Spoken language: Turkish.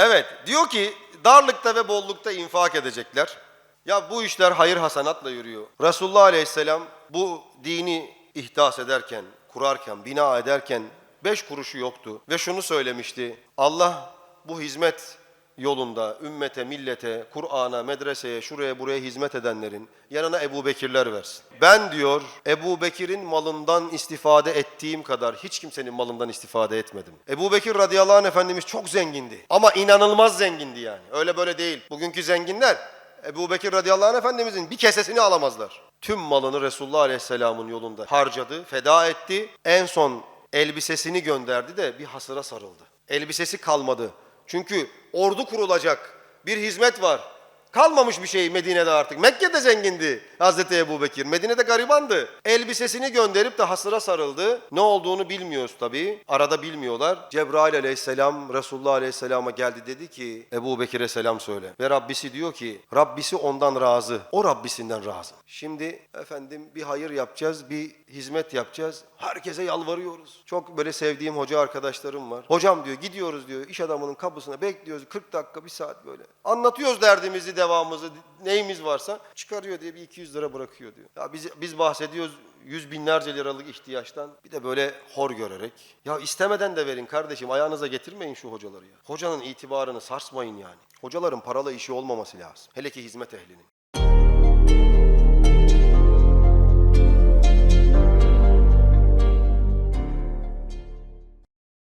Evet diyor ki darlıkta ve bollukta infak edecekler. Ya bu işler hayır hasanatla yürüyor. Resulullah Aleyhisselam bu dini ihdas ederken, kurarken, bina ederken beş kuruşu yoktu. Ve şunu söylemişti. Allah bu hizmet yolunda ümmete, millete, Kur'an'a, medreseye, şuraya buraya hizmet edenlerin yanına Ebu Bekirler versin. Ben diyor Ebu Bekir'in malından istifade ettiğim kadar hiç kimsenin malından istifade etmedim. Ebu Bekir radıyallahu anh Efendimiz çok zengindi. Ama inanılmaz zengindi yani. Öyle böyle değil. Bugünkü zenginler Ebu Bekir radıyallahu anh Efendimizin bir kesesini alamazlar. Tüm malını Resulullah aleyhisselamın yolunda harcadı, feda etti. En son elbisesini gönderdi de bir hasıra sarıldı. Elbisesi kalmadı. Çünkü ordu kurulacak, bir hizmet var. Kalmamış bir şey Medine'de artık. Mekke'de zengindi Hazreti Ebu Bekir. Medine'de garibandı. Elbisesini gönderip de hasıra sarıldı. Ne olduğunu bilmiyoruz tabii. Arada bilmiyorlar. Cebrail aleyhisselam Resulullah aleyhisselama geldi dedi ki Ebu Bekir'e selam söyle. Ve Rabbisi diyor ki Rabbisi ondan razı. O Rabbisinden razı. Şimdi efendim bir hayır yapacağız, bir hizmet yapacağız. Herkese yalvarıyoruz. Çok böyle sevdiğim hoca arkadaşlarım var. Hocam diyor gidiyoruz diyor iş adamının kapısına bekliyoruz 40 dakika bir saat böyle. Anlatıyoruz derdimizi, devamımızı, neyimiz varsa çıkarıyor diye bir 200 lira bırakıyor diyor. Ya biz, biz bahsediyoruz yüz binlerce liralık ihtiyaçtan bir de böyle hor görerek. Ya istemeden de verin kardeşim ayağınıza getirmeyin şu hocaları ya. Hocanın itibarını sarsmayın yani. Hocaların paralı işi olmaması lazım. Hele ki hizmet ehlinin.